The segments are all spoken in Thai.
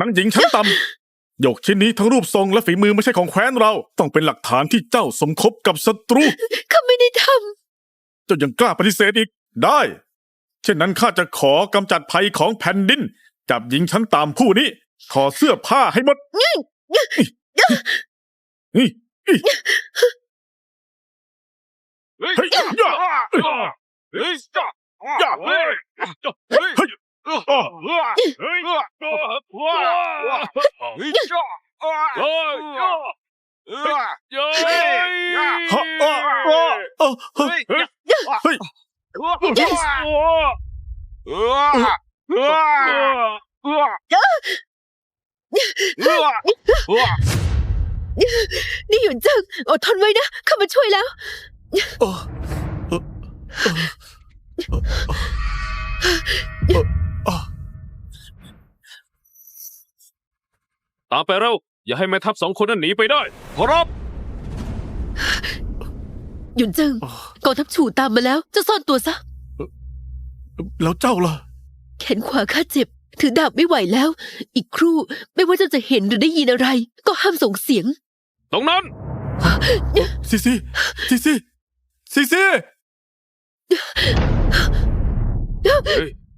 นางหญิงชั้นต่ำหยกชิ้นนี้ทั้งรูปทรงและฝีมือไม่ใช่ของแคว้นเรา ต้องเป็นหลักฐานที่เจ้าสมคบกับศัตรู ข้าไม่ได้ทเจ้ายังกล้าปฏิเสธอีก ได้ เช่นนั้นข้าจะขอกำจัดภัยของแผ่นดิน จับหญิงชั้นต่ำผู้นี้ถอดเสื้อผ้าให้หมด นี่นี่เฮ้ยย่าเฮ้ยย่าเฮ้ยเฮ้ยอ้อฮะอ้ออ้ออ้อเฮ้ยเฮ้ยำ นี่หยุนเจิงอดทนไว้นะข้ามาช่วยแล้วอ้ อเอ่อเอ่ออ้อตามไปเร็ว อย่าให้แม่ทัพสองคนนั้นหนีไปได้ ขอรับ หยุนเจิงกองทัพฉู่ตามมาแล้วเจะซ่อนตัวซะ แล้วเจ้าล่ะ แขนขวาข้าเจ็บ ถือดาบไม่ไหวแล้ว อีกครู่ไม่ว่าเจ้าจะเห็นหรือได้ยินอะไร ก็ห้ามส่งเสียง ตรงนั้น ซีซีซีซีซีซีไม่น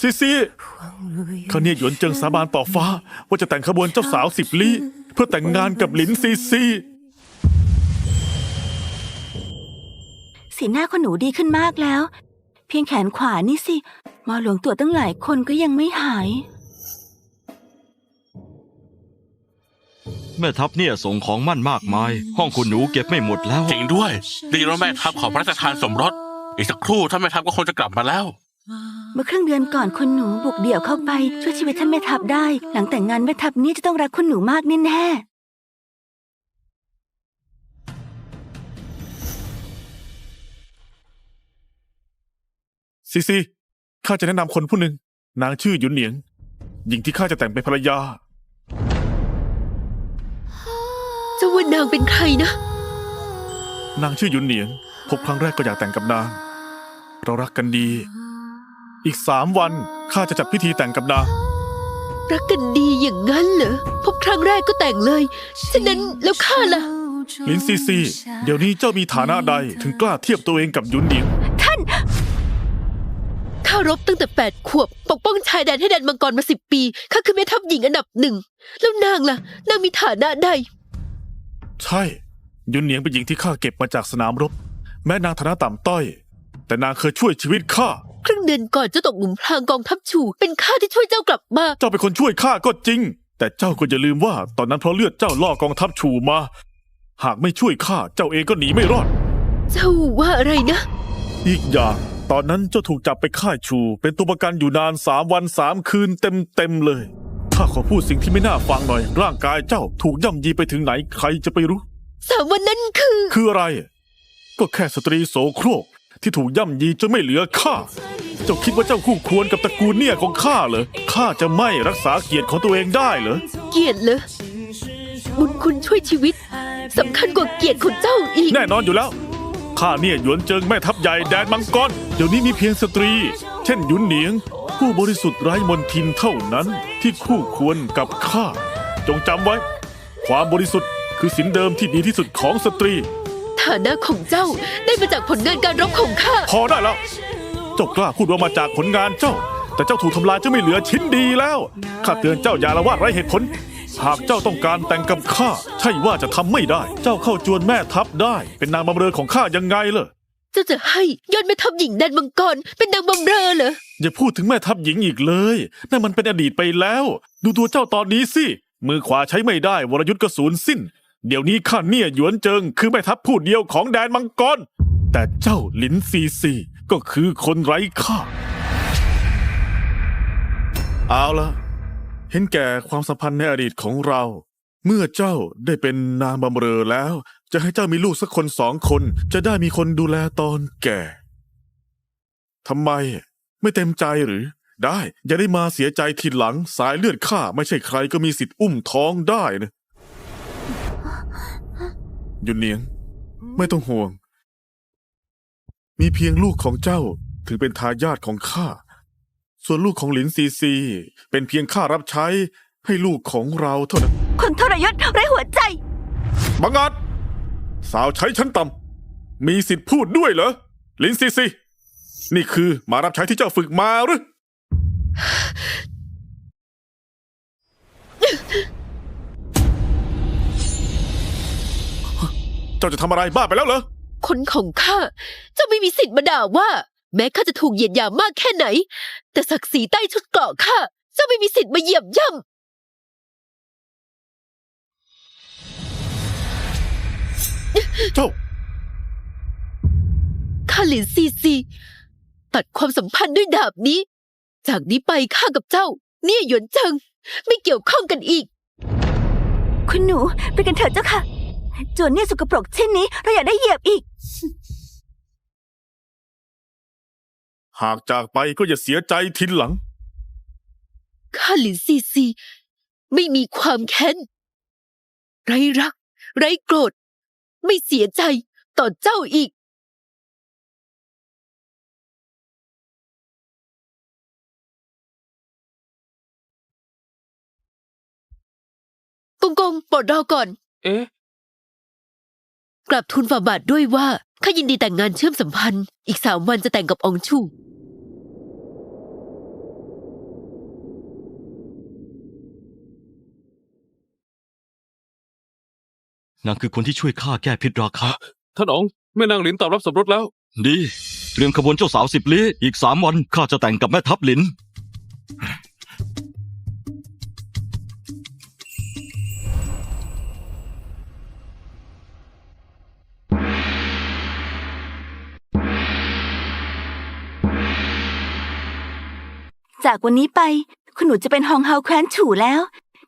ซีซีข้าเนี่ยหยวนเจิงสาบานต่อฟ้า ว่าจะแต่งขบวนเจ้าสาวสิบลี่ เพื่อแต่งงานกับหลินซีซี สีหน้าของหนูดีขึ้นมากแล้ว เพียงแขนขวานี่สิมอหลวงตัวตั้งหลายคนก็ยังไม่หาย แม่ทัพเนี่ยส่งของมั่นมากมาย ห้องคุณหนูเก็บไม่หมดแล้ว จริงด้วย ดีแล้วแม่ทัพขอพระราชทานสมรส อีกสักครู่ถ้าแม่ทัพก็คงจะกลับมาแล้ว เมื่อครึ่งเดือนก่อนคุณหนูบุกเดี่ยวเข้าไป ช่วยชีวิตท่านแม่ทัพได้ หลังแต่งงานแม่ทัพนี่จะต้องรักคุณหนูมากแน่ซีซีข้าจะแนะนำคนผู้หนึ่ง นางชื่อหยุนเหนียง หญิงที่ข้าจะแต่งเป็นภรรยา เจ้าว่านางเป็นใครนะ นางชื่อหยุนเหนียง พบครั้งแรกก็อยากแต่งกับนาง เรารักกันดี อีกสามวันข้าจะจัดพิธีแต่งกับนางรักกันดีอย่างนั้นเหรอพบครั้งแรกก็แต่งเลย ฉะนั้นแล้วข้าล่ะ ลินซีซี เดี๋ยวนี้เจ้ามีฐานะใดถึงกล้าเทียบตัวเองกับหยุนเหนียงข้ารบตั้งแต่แปดขวบ ปกป้องชายแดนให้แดนมังกรมาสิบปีข้าคือแม่ทัพหญิงอันดับหนึ่ง แล้วนางล่ะ นางมีฐานะใด ใช่หยุนเหนียงเป็นหญิงที่ข้าเก็บมาจากสนามรบ แม้นางฐานะต่ำต้อย แต่นางเคยช่วยชีวิตข้า ครึ่งเดือนก่อนเจ้าตกหลุมพรางกองทัพฉูเป็นข้าที่ช่วยเจ้ากลับมา เจ้าเป็นคนช่วยข้าก็จริง แต่เจ้าก็อย่าลืมว่า ตอนนั้นเพราะเลือดเจ้าล่อกองทัพชูมา หากไม่ช่วยข้าเจ้าเองก็หนีไม่รอด เจ้าว่าอะไรนะ อีกอย่าง ตอนนั้นเจ้าถูกจับไปค่ายชู เป็นตัวประกันอยู่นานสามวันสามคืนเต็มเต็มๆเลยข้าขอพูดสิ่งที่ไม่น่าฟังหน่อย ร่างกายเจ้าถูกย่ำยีไปถึงไหนใครจะไปรู้ สามวันนั้นคือ คืออะไร ก็แค่สตรีโสโครก ที่ถูกย่ำยีจนไม่เหลือค่า เจ้าคิดว่าเจ้าคู่ควรกับตระกูลเนี่ยของข้าเหรอ ข้าจะไม่รักษาเกียรติของตัวเองได้เหรอ เกียรติเหรอ บุญคุณช่วยชีวิตสำคัญกว่าเกียรติของเจ้าอีก แน่นอนอยู่แล้ว ข้าเนี่ยหยวนเจิงแม่ทัพใหญ่แดนมังกร เดี๋ยวนี้มีเพียงสตรี เช่นหยุนเหนียง ผู้บริสุทธิ์ไร้มนทินเท่านั้นที่คู่ควรกับข้า จงจำไว้ ความบริสุทธิ์คือสินเดิมที่ดีที่สุดของสตรี ฐานะของเจ้า ได้มาจากผลงานการรบของข้า พอได้แล้ว เจ้ากล้าพูดว่ามาจากผลงานเจ้า แต่เจ้าถูกทำลายจนไม่เหลือชิ้นดีแล้วข้าเตือนเจ้าอย่าละวาดไร้เหตุผล หากเจ้าต้องการแต่งกับข้าใช่ว่าจะทำไม่ได้ เจ้าเข้าจวนแม่ทัพได้ เป็นนางบำเรอของข้ายังไงล่ะเจ้าจะให้ยอดแม่ทัพหญิงแดนมังกรเป็นนางบำเรอเหรอ อย่าพูดถึงแม่ทัพหญิงอีกเลยนั่นมันเป็นอดีตไปแล้ว ดูตัวเจ้าตอนนี้สิมือขวาใช้ไม่ได้วรยุทธ์ก็สูญสิ้น เดี๋ยวนี้ข้าเนี่ยหยวนเจิงคือแม่ทัพผู้เดียวของแดนมังกร แต่เจ้าลินซีซีก็คือคนไร้ค่า เอาละเห็นแก่ความสัมพันธ์ในอดีตของเรา เมื่อเจ้าได้เป็นนางบำเรอแล้ว จะให้เจ้ามีลูกสักคนสองคน จะได้มีคนดูแลตอนแก่ทำไม ไม่เต็มใจหรือ ได้อย่าได้มาเสียใจทีหลังสายเลือดข้าไม่ใช่ใครก็มีสิทธิ์อุ้มท้องได้นะ ยุนเนียง ไม่ต้องห่วง มีเพียงลูกของเจ้าถึงเป็นทายาทของข้า ส่วนลูกของหลินซีซี เป็นเพียงข้ารับใช้ให้ลูกของเราเท่านั้น คนทรยศไร้หัวใจ บังอาจสาวใช้ชั้นต่ำ มีสิทธิ์พูดด้วยเหรอลินซีซี นี่คือมารับใช้ที่เจ้าฝึกมาหรือ จ้าจะทำอะไรบ้าไปแล้วเหรอ คนของข้าเจ้าไม่มีสิทธิ์มาด่าว่า แม้ข้าจะถูกเหยียดหยามมากแค่ไหน แต่ศักดิ์ศรีใต้ชุดเกราะข้าเจ้าไม่มีสิทธิ์มาเหยียบย่ำเจ้าข้าหลินซีซี ตัดความสัมพันธ์ด้วยดาบนี้ จากนี้ไปข้ากับเจ้า เนี่ยหยวนเจิง ไม่เกี่ยวข้องกันอีก คุณหนูไปกันเถอะเจ้าค่ะ จวนเนี่ยสกปรกเช่นนี้ เราอยากได้เหยียบอีก หากจากไปก็อย่าเสียใจทีหลัง ข้าหลินซีซี ไม่มีความแค้น ไรรัก ไรโกรธ ไม่เสียใจต่อเจ้าอีก กงกงโปรดรอก่อน เอ๊ะ กลับทูลฝ่าบาทด้วยว่าข้ายินดีแต่งงานเชื่อมสัมพันธ์ อีกสามวันจะแต่งกับอองชู นางคือคนที่ช่วยข้าแก้พิษราคะ ท่านอ๋องแม่นางหลินตอบรับสมรสแล้ว ดี เตรียมขบวนเจ้าสาวสิบลี้อีกสามวันข้าจะแต่งกับแม่ทัพหลิน จากวันนี้ไป คุณหนูจะเป็นฮองเฮาแคว้นฉู่แล้ว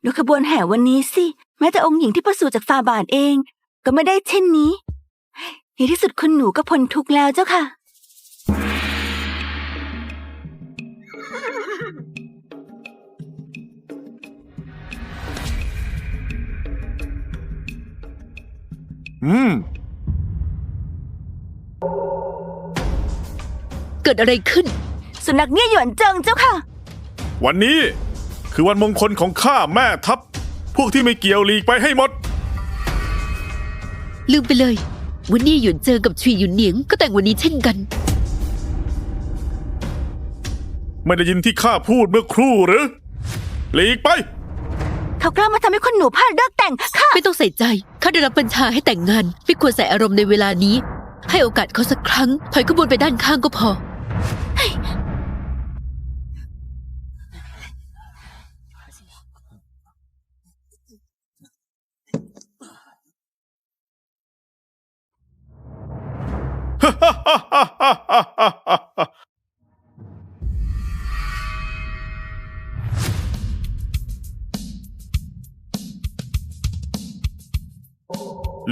ดูขบวนแห่วันนี้สิ แม้แต่องค์หญิงที่ประสูติจากฟาบาทเอง ก็ไม่ได้เช่นนี้ในที่สุดคุณหนูก็พ้นทุกข์แล้วเจ้าค่ะ อืม เกิดอะไรขึ้น สุนัขเนี่ยหยวนเจิงเจ้าค่ะ วันนี้คือวันมงคลของข้าแม่ทัพ พวกที่ไม่เกี่ยวหลีกไปให้หมด ลืมไปเลย วันนี้หยวนเจอกับชุยหยุนเหนียงก็แต่งวันนี้เช่นกัน ไม่ได้ยินที่ข้าพูดเมื่อครู่หรือ หลีกไป เขากล้ามาทำให้คุณหนูพลาดเลิกแต่งค่ะ ไม่ต้องใส่ใจข้าได้รับบัญชาให้แต่งงาน ไม่ควรใส่อารมณ์ในเวลานี้ ให้โอกาสเขาสักครั้งถอยขบวนไปด้านข้างก็พอ ล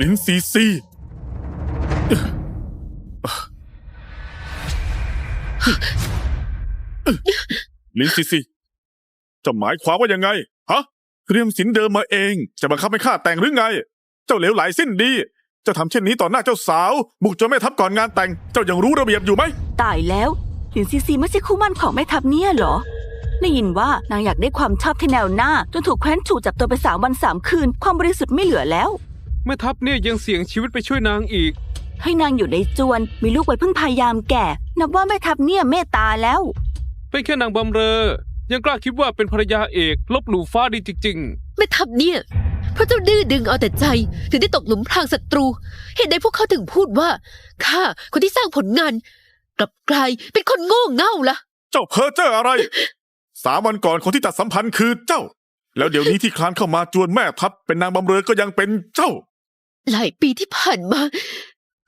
ินซีซีลินซีซีจะหมายความว่ายังไง ฮะ เตรียมสินเดิมมาเอง จะบังคับให้ข้าแต่งหรือไง เจ้าเหลวไหลสิ้นดีเจ้าทำเช่นนี้ต่อหน้าเจ้าสาว บุกจนแม่ทัพก่อนงานแต่ง เจ้ายังรู้ระเบียบอยู่ไหม ตายแล้วหลินซีซีไม่ใช่คู่หมั่นของแม่ทัพเนี่ยเหรอ ได้ยินว่านางอยากได้ความชอบที่แนวหน้า จนถูกแคว้นฉู่จับตัวไปสามวันสามคืน ความบริสุทธิ์ไม่เหลือแล้ว แม่ทัพเนี่ยยังเสี่ยงชีวิตไปช่วยนางอีก ให้นางอยู่ในจวน มีลูกไว้เพิ่งพยายามแก่ นับว่าแม่ทัพเนี่ยเมตตาแล้ว เป็นแค่นางบำเรอ ยังกล้าคิดว่าเป็นภรรยาเอก ลบหลู่ฟ้าดีจริงแม่ทัพเนี่ย เพราะเจ้าดื้อดึงเอาแต่ใจ ถึงได้ตกหลุมพรางศัตรู เหตุใดพวกเขาถึงพูดว่าข้าคนที่สร้างผลงาน กลับกลายเป็นคนโง่เง่าล่ะเจ้าเพ้อเจ้ออะไร สามวันก่อนคนที่ตัดสัมพันธ์คือเจ้า แล้วเดี๋ยวนี้ที่คลานเข้ามาจวนแม่ทัพเป็นนางบำเรอก็ยังเป็นเจ้า หลายปีที่ผ่านมา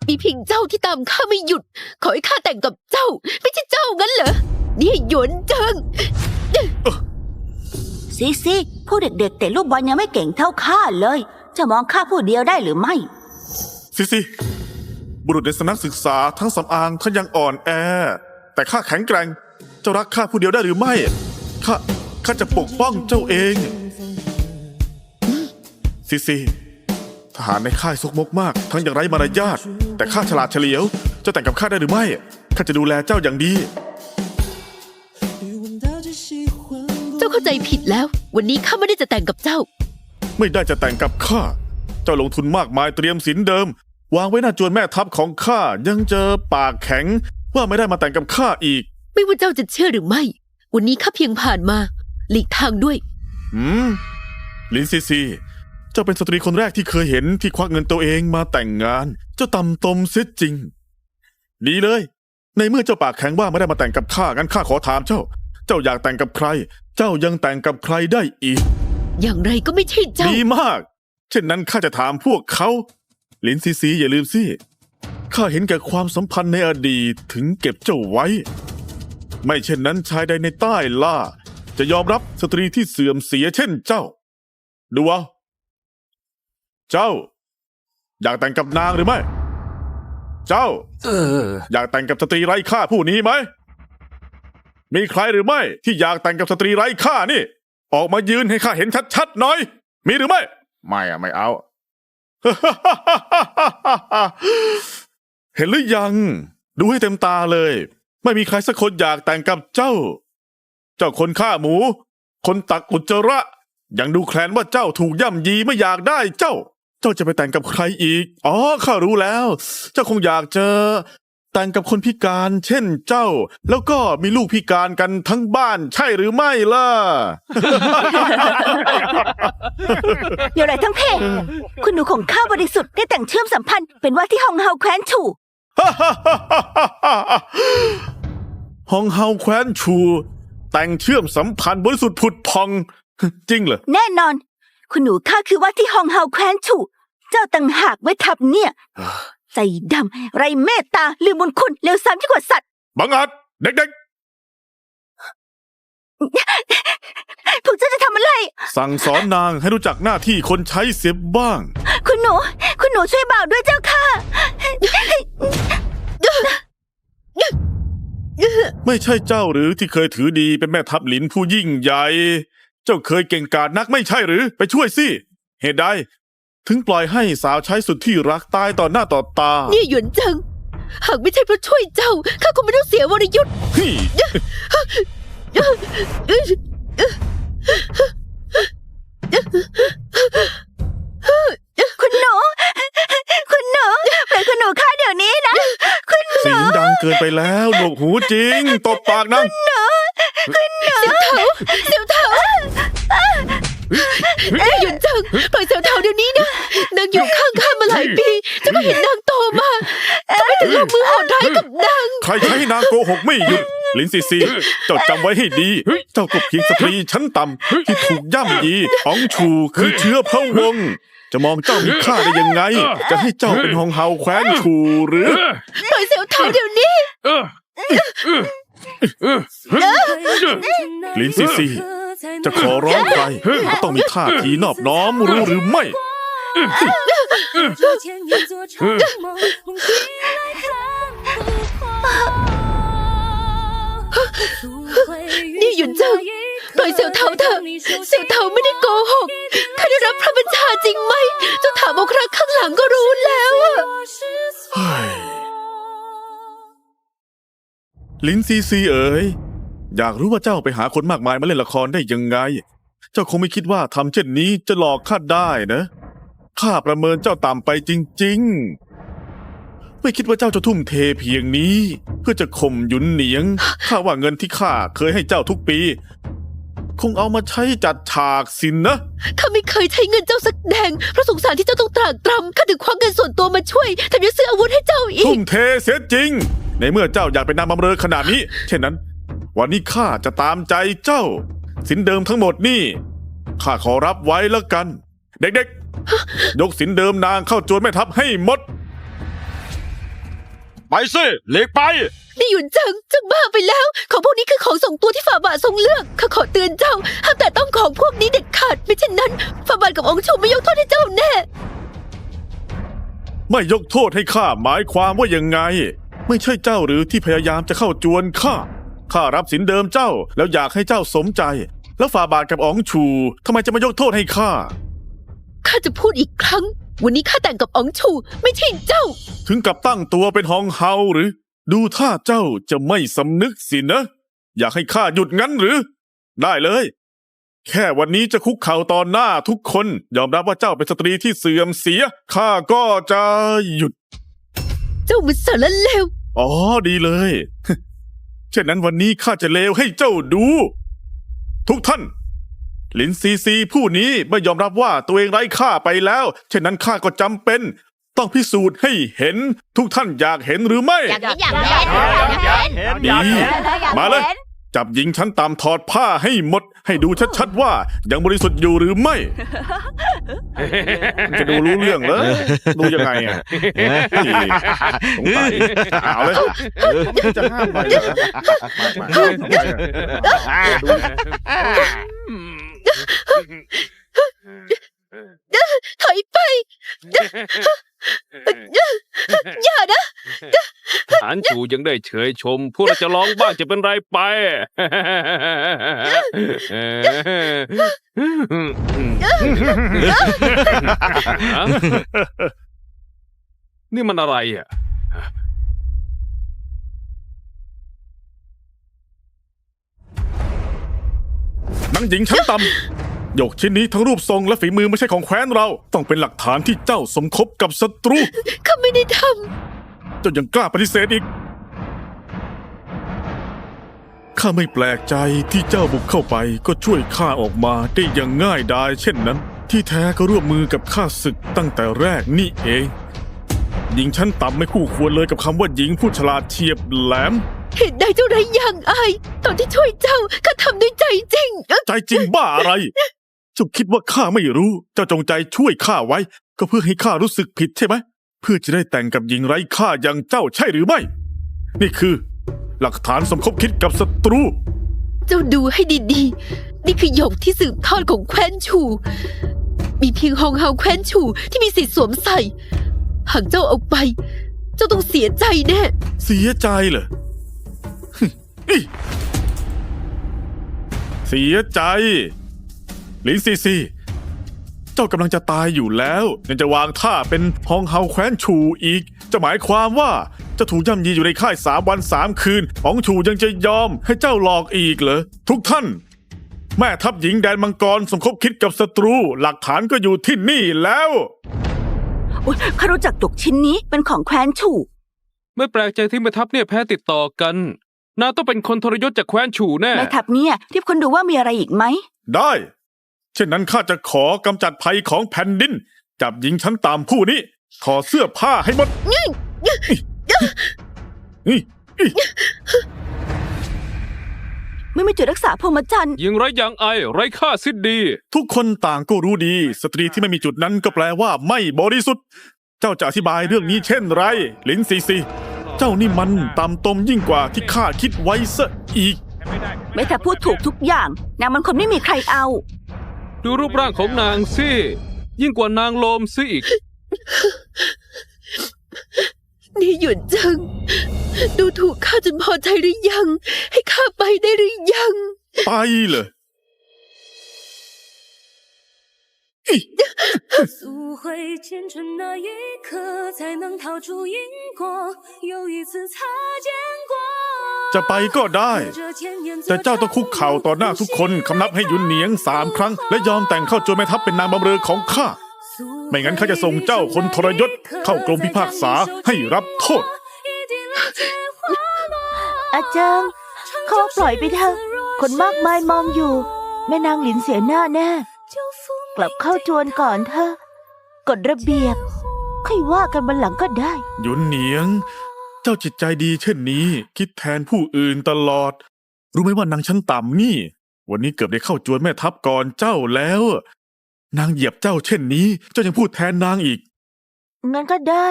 มีเพียงเจ้าที่ตามข้าไม่หยุด ขอให้ข้าแต่งกับเจ้า ไม่ใช่เจ้างั้นเหรอเนี่ยหยวนเจิงส ซิซิผู้เด็กๆเตะลูกบอลยังไม่เก่งเท่าข้าเลย จะมองข้าผู้เดียวได้หรือไม่สิสิบุรุษในสำนักศึกษาทั้งสำอางทั้งยังอ่อนแอ แต่ข้าแข็งแกร่งเจ้ารักข้าผู้เดียวได้หรือไม่ข้าข้าจะปกป้องเจ้าเองสิสิทหารในค่ายซกมกมาก ทั้งอย่างไร้มารยาทแต่ข้าฉลาดเฉลียว เจ้าแต่งกับข้าได้หรือไม่ข้าจะดูแลเจ้าอย่างดีาเข้าใจผิดแล้ว วันนี้ข้าไม่ได้จะแต่งกับเจ้า ไม่ได้จะแต่งกับข้า เจ้าลงทุนมากมายเตรียมสินเดิม วางไว้หน้าจวนแม่ทัพของข้ายังเจอปากแข็ง ว่าไม่ได้มาแต่งกับข้าอีก ไม่ว่าเจ้าจะเชื่อหรือไม่ วันนี้ข้าเพียงผ่านมา หลีกทางด้วย อืมลินซีซี เจ้าเป็นสตรีคนแรกที่เคยเห็นที่ควักเงินตัวเองมาแต่งงาน เจ้าต่ำตมเสียจริง ดีเลย ในเมื่อเจ้าปากแข็งว่าไม่ได้มาแต่งกับข้างั้นข้าขอถามเจ้า เจ้าอยากแต่งกับใคร เจ้ายังแต่งกับใครได้อีก อย่างไรก็ไม่ใช่เจ้า ดีมาก เช่นนั้นข้าจะถามพวกเขาลินซีซีอย่าลืมสิ ข้าเห็นแก่ความสัมพันธ์ในอดีตถึงเก็บเจ้าไว้ ไม่เช่นนั้นชายใดในใต้ล่า จะยอมรับสตรีที่เสื่อมเสียเช่นเจ้า ดูเอาเจ้า อยากแต่งกับนางหรือไม่ เจ้า เออ อยากแต่งกับสตรีไร้ค่าผู้นี้ไหม มีใครหรือไม่ที่อยากแต่งกับสตรีไร้ค่านี่ ออกมายืนให้ข้าเห็นชัดๆหน่อย มีหรือไม่ ไม่อะไม่เอา เห็นหรือยัง ดูให้เต็มตาเลย ไม่มีใครสักคนอยากแต่งกับเจ้า เจ้าคนฆ่าหมู คนตักอุจจาระยังดูแคลนว่าเจ้าถูกย่ำยีไม่อยากได้เจ้า เจ้าจะไปแต่งกับใครอีก อ๋อข้ารู้แล้ว เจ้าคงอยากเจอ แต่งกับคนพิการเช่นเจ้า แล้วก็มีลูกพิการกันทั้งบ้านใช่หรือไม่ล่ะเดี๋ยวไรทั้งเพศคุณหนูของข้าบริสุทธิ์ได้แต่งเชื่อมสัมพันธ์เป็นว่าที่ฮองเฮาแคว้นฉู่ฮองเฮาแคว้นชู แต่งเชื่อมสัมพันธ์บริสุทธิ์ผุดพอง จริงเหรอแน่นอน คุณหนูข้าคือว่าที่ฮองเฮาแคว้นฉู่เจ้าต่างหากไว้ทับเนี่ย ใจดำไรเมตตาลืมบุญคุณเลวซ้ำยิ่งกว่าสัตว์ บังอาจเด็กพวกเจ้าจะทำอะไรๆสั่งสอนนางให้รู้จักหน้าที่คนใช้เสียบ้าง คุณหนู คุณหนูช่วยบ่าวด้วยเจ้าค่ะ ไม่ใช่เจ้าหรือที่เคยถือดีเป็นแม่ทัพหลินผู้ยิ่งใหญ่ เจ้าเคยเก่งกาจนักไม่ใช่หรือ ไปช่วยสิ เหตุใด ถึงปล่อยให้สาวใช้สุดที่รักตายต่อหน้าต่อตาเนี่ยหยวนเจิง หากไม่ใช่เพราะช่วยเจ้า ข้าคงไม่ต้องเสียวรยุทธ์เฮ้ยคุณหนู คุณหนูปล่อยคุณหนูข้าเดี๋ยวนี้นะ คุณหเสีนูยงดังเกินไปแล้วหนวกหูจริง ตบปากนางเสี่ยวเถาเนี่ย หยวนเจิงปล่อยเสี่ยวเถาเดี๋ยวนี้นะนางอยู่ข้างข้ามาหลายปีเจ้าก็เห็นนางโตมาทำไมถึงลงมือโหดร้ายกับนางใครใช้ให้นางโกหกไม่หยุดลินซีซีเจ้าจำไว้ให้ดี เจ้าก็เพียงสตรีชั้นต่ำที่ถูกย่ำยีอองชูคือเชื้อพระวงศ์จะมองเจ้ามีค่าได้ยังไง จะให้เจ้าเป็นฮองเฮาแคว้นชูหรือปล่อยเสี่ยวเถาเดี๋ยวนี้เออ ลินซีซีจะขอร้องใครก็ต้องมีท่าทีนอบน้อมรู้หรือไม่นี่หยุนเจิงปล่อยเสี่ยวเถาเถอะเสี่ยวเถาไม่ได้โกหกข้าได้รับพระบัญชาจริงไหมเจ้าถามอาครั้งข้างหลังก็รู้แล้วอะ ลินซีซีเอ๋ยอยากรู้ว่าเจ้าไปหาคนมากมายมาเล่นละครได้ยังไง เจ้าคงไม่คิดว่าทำเช่นนี้จะหลอกข้าได้นะข้าประเมินเจ้าต่ำไปจริง ๆ ไม่คิดว่าเจ้าจะทุ่มเทเพียงนี้ เพื่อจะข่มหยุนเหนียงข้าว่าเงินที่ข้าเคยให้เจ้าทุกปี คงเอามาใช้จัดฉากสินนะข้าไม่เคยใช้เงินเจ้าสักแดงเพราะสงสารที่เจ้าต้องตรากตรำข้าถึงควักเงินส่วนตัวมาช่วยแถมยังซื้ออาวุธให้เจ้าอีทุ่กมเทเสียจริง ในเมื่อเจ้าอยากเป็นนางบำเรอขนาดนี้ เช่นนั้น วันนี้ข้าจะตามใจเจ้า สินเดิมทั้งหมดนี่ข้าขอรับไว้แล้วกัน เด็กๆ ยกสินเดิมนางเข้าจวนแม่ทัพให้หมด ไปสิหลีกไป นี่หยุนเจิงเจ้าบ้าไปแล้ว ของพวกนี้คือของส่งตัวที่ฝ่าบาททรงเลือกข้าขอเตือนเจ้าห้ามแต่ต้องของพวกนี้เด็ดขาดไม่เช่นนั้นฝ่าบาทกับองค์ชมไม่ยกโทษให้เจ้าแน่ ไม่ยกโทษให้ข้าหมายความว่ายังไง ไม่ใช่เจ้าหรือที่พยายามจะเข้าจวนข้า ข้ารับสินเดิมเจ้าแล้วอยากให้เจ้าสมใจ แล้วฝ่าบาทกับอ๋องชูทำไมจะมายกโทษให้ข้า ข้าจะพูดอีกครั้ง วันนี้ข้าแต่งกับองค์ชูไม่ใช่เจ้า ถึงกับตั้งตัวเป็นฮองเฮาหรือ ดูท่าเจ้าจะไม่สำนึกสินะ อยากให้ข้าหยุดงั้นหรือ ได้เลย แค่วันนี้จะคุกเข่าตอนหน้าทุกคน ยอมรับว่าเจ้าเป็นสตรีที่เสื่อมเสียข้าก็จะหยุด เจ้ามันสารเลว อ๋อดีเลย เช่นนั้นวันนี้ข้าจะเลวให้เจ้าดู ทุกท่าน ลินซีซีผู้นี้ไม่ยอมรับว่าตัวเองไร้ค่าไปแล้ว เช่นนั้นข้าก็จำเป็น ต้องพิสูจน์ให้เห็นทุกท่านอยากเห็นหรือไม่อยากเห็นอยากเห็นอยากเห็นดีมาเลย จับหญิงชั้นตามถอดผ้าให้หมด ให้ดูชัดๆว่ายังบริสุทธิ์อยู่หรือไม่ จะดูรู้เรื่องเหรอดูยังไงอะสงสัยเอาเลยจะห้ามไปเหรอมามาดูถอยไป อย่านะฐานจูยังได้เฉยชม พวกเราจะร้องบ้างจะเป็นไรไปนี่มันอะไรอะนางหญิงชั้นต่ำ หยกชิ้นนี้ทั้งรูปทรงและฝีมือไม่ใช่ของแคว้นเรา ต้องเป็นหลักฐานที่เจ้าสมคบกับศัตรูข้าไม่ได้ทเจ้ายังกล้าปฏิเสธอีก ข้าไม่แปลกใจที่เจ้าบุกเข้าไปก็ช่วยข้าออกมาได้อย่างง่ายดายเช่นนั้น ที่แท้ก็ร่วมมือกับข้าศึกตั้งแต่แรกนี่เอง หญิงชั้นต่ำไม่คู่ควรเลยกับคำว่าหญิงผู้ฉลาดเฉียบแหลมำเหตุใดเจ้าไรอย่างอาย ตอนที่ช่วยเจ้าข้าทำด้วยใจจริง ใจจริงบ้าอะไรเจ้าคิดว่าข้าไม่รู้ เจ้าจงใจช่วยข้าไว้ ก็เพื่อให้ข้ารู้สึกผิดใช่ไหม เพื่อจะได้แต่งกับหญิงไร้ค่าอย่างเจ้าใช่หรือไม่ นี่คือ หลักฐานสมคบคิดกับศัตรู เจ้าดูให้ดีๆ นี่คือหยกที่สืบทอดของแคว้นชู มีเพียงฮองเฮาแคว้นชูที่มีสิทธิ์สวมใส่ หากเจ้าเอาไป เจ้าต้องเสียใจแน่ เสียใจเหรออิ๊ะเสียใจ หลินซีซี เจ้ากำลังจะตายอยู่แล้ว ยังจะวางท่าเป็นฮองเฮาแคว้นชูอีก จะหมายความว่าจะถูกย่ำยีอยู่ในค่ายสามวันสามคืนของชูยังจะยอมให้เจ้าหลอกอีกเหรอทุกท่าน แม่ทัพหญิงแดนมังกรสมคบคิดกับศัตรู หลักฐานก็อยู่ที่นี่แล้ว อุ๊ยข้ารู้จักตกชิ้นนี้เป็นของแคว้นฉู่ ไม่แปลกใจที่แม่ทัพเนี่ยแพ้ติดต่อกัน นางต้องเป็นคนทรยศจากแคว้นฉูแน่ แม่ทัพเนี่ยรีบคนดูว่ามีอะไรอีกไหม ได้เช่นนั้นข้าจะขอกำจัดภัยของแผ่นดิน จับหญิงชั้นตามผู้นี้ถอดเสื้อผ้าให้หมดนี่นี่ไม่มีจุดรักษาพรหมจรรย์ยิงไร้ยางไอายไร้ค่าสิ้นดี ทุกคนต่างก็รู้ดี สตรีที่ไม่มีจุดนั้นก็แปลว่าไม่บริสุทธิ์ เจ้าจะอธิบายเรื่องนี้เช่นไร ลินซีซี เจ้านี่มันตามตมยิ่งกว่าที่ข้าคิดไว้ซะอีกแม่ทัพพูดถูกทุกอย่างนางมันคนไม่มีใครเอา ดูรูปร่างของนางสิยิ่งกว่านางโลมซิอีก นี่หยุนจัง ดูถูกข้าจนพอใจหรือยัง ให้ข้าไปได้หรือยัง ไปเลย 溯回前尘那一刻，才能逃出因果，又一次擦肩过。 จะไปก็ได้ แต่เจ้าต้องคุกเข่าต่อหน้าทุกคนคำนับให้หยุนเหนียงสามครั้ง และยอมแต่งเข้าจวนแม่ทัพเป็นนางบำเรอของข้า ไม่งั้นข้าจะส่งเจ้าคนทรยศ เข้ากรมพิพากษาให้รับโทษ อาจารย์เขาว่าปล่อยไปเถอะ คนมากมายมองอยู่ แม่นางหลินเสียหน้าแน่ กลับเข้าจวนก่อนเถอะกฎระเบียบ ค่อยว่ากันบันหลังก็ได้ หยุนเหนียง เจ้าจิตใจดีเช่นนี้ คิดแทนผู้อื่นตลอด รู้ไหมว่านางชั้นต่ำนี่ วันนี้เกือบได้เข้าจวนแม่ทัพก่อนเจ้าแล้ว นางเหยียบเจ้าเช่นนี้ เจ้ายังพูดแทนนางอีก งั้นก็ได้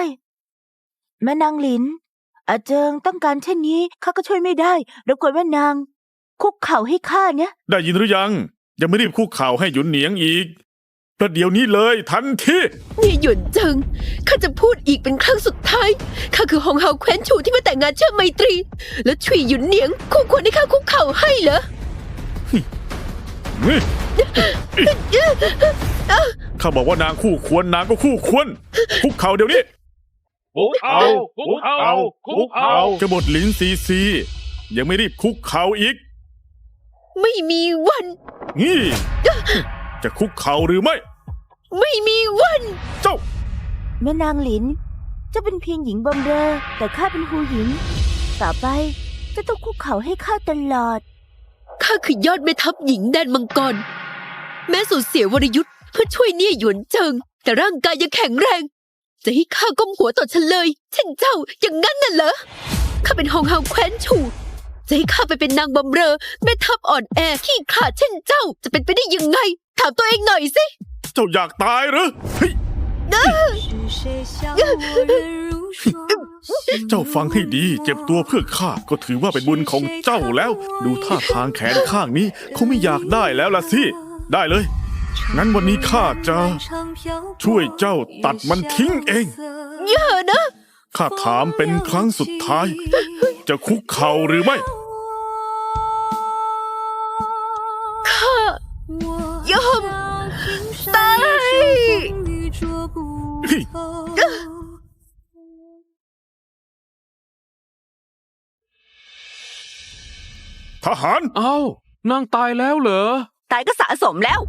แม่นางหลิน อาเจิงต้องการเช่นนี้ข้าก็ช่วยไม่ได้รบกวนแม่นาง คุกเข่าให้ข้าเนี่ย ได้ยินหรือยัง ยังไม่รีบคุกเข่าวให้หยุนเหนียงอีก ประเดี๋ยวนี้เลยทันทีนี่หยวนเจิงข้าจะพูดอีกเป็นครั้งสุดท้าย ข้าคือฮองเฮาแคว้นชูที่มาแต่งงานเชื่อมไมตรี แล้วฉุยหยุนเหนียงคู่ควรให้ข้าคุกเข่าให้เหรอนี่ข้าบอกว่านางคู่ควรนางก็คู่ควรคุกเข่าเดี๋ยวนี้คุกเอาคุกเอาคุกเอากบฏลินซีซี ยังไม่รีบคุกเข่าอีก ไม่มีวัน นี่ จะคุกเข่าหรือไม่ ไม่มีวัน เจ้า แม่นางหลิน เจะเป็นเพียงหญิงบำเรอ แต่ข้าเป็นฮูหญิง ต่อไปเจะต้องคุกเข่าให้ข้าตลอด ข้าคือยอดแม่ทัพหญิงแดนมังกร แม้สูญเสียวรยุทธ์เพื่อช่วยเนี่ยหยวนเจิง แต่ร่างกายยังแข็งแรง จะให้ข้าก้มหัวต่อฉันเลย เช่นเจ้าอย่างนั้นน่ะเหรอ ข้าเป็นฮองเฮาแคว้นชู จะให้ข้าไปเป็นนางบำเรอแม่ทัพอ่อนแอขี้ขลาดเช่นเจ้า จะเป็นไปได้ยังไง ถามตัวเองหน่อยสิ เจ้าอยากตายหรือเฮ้ยเจ้าฟังให้ดีเจ็บตัวเพื่อข้าก็ถือว่าเป็นบุญของเจ้าแล้ว ดูท่าทางแขนข้างนี้เขาไม่อยากได้แล้วล่ะสิ ได้เลย งั้นวันนี้ข้าจะ ช่วยเจ้าตัดมันทิ้งเองเยอะนะข้าถามเป็นครั้งสุดท้าย จะคุกเข่าหรือไม่ข้า ตทหาร เอานางตายแล้วเหรอ ตายก็สะสมแล้ว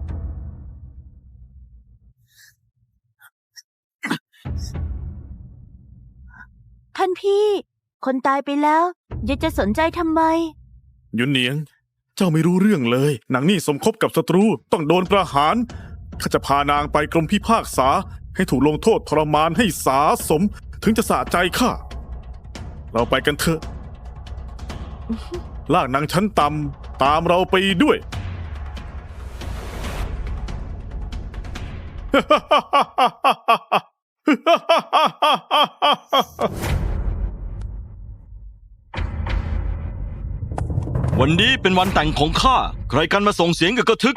ท่านพี่ คนตายไปแล้วยาจะสนใจทำไม ยุนเนียง เจ้าไม่รู้เรื่องเลย หนังนี่สมคบกับศัตรู ต้องโดนประหาร ข้าจะพานางไปกรมพิพากษาให้ถูกลงโทษทรมานให้สาสมถึงจะสะใจข้า เราไปกันเถอะ ลากนางชั้นต่ำตามเราไปด้วย วันนี้เป็นวันแต่งของข้า ใครกันมาส่งเสียงกับกระทึก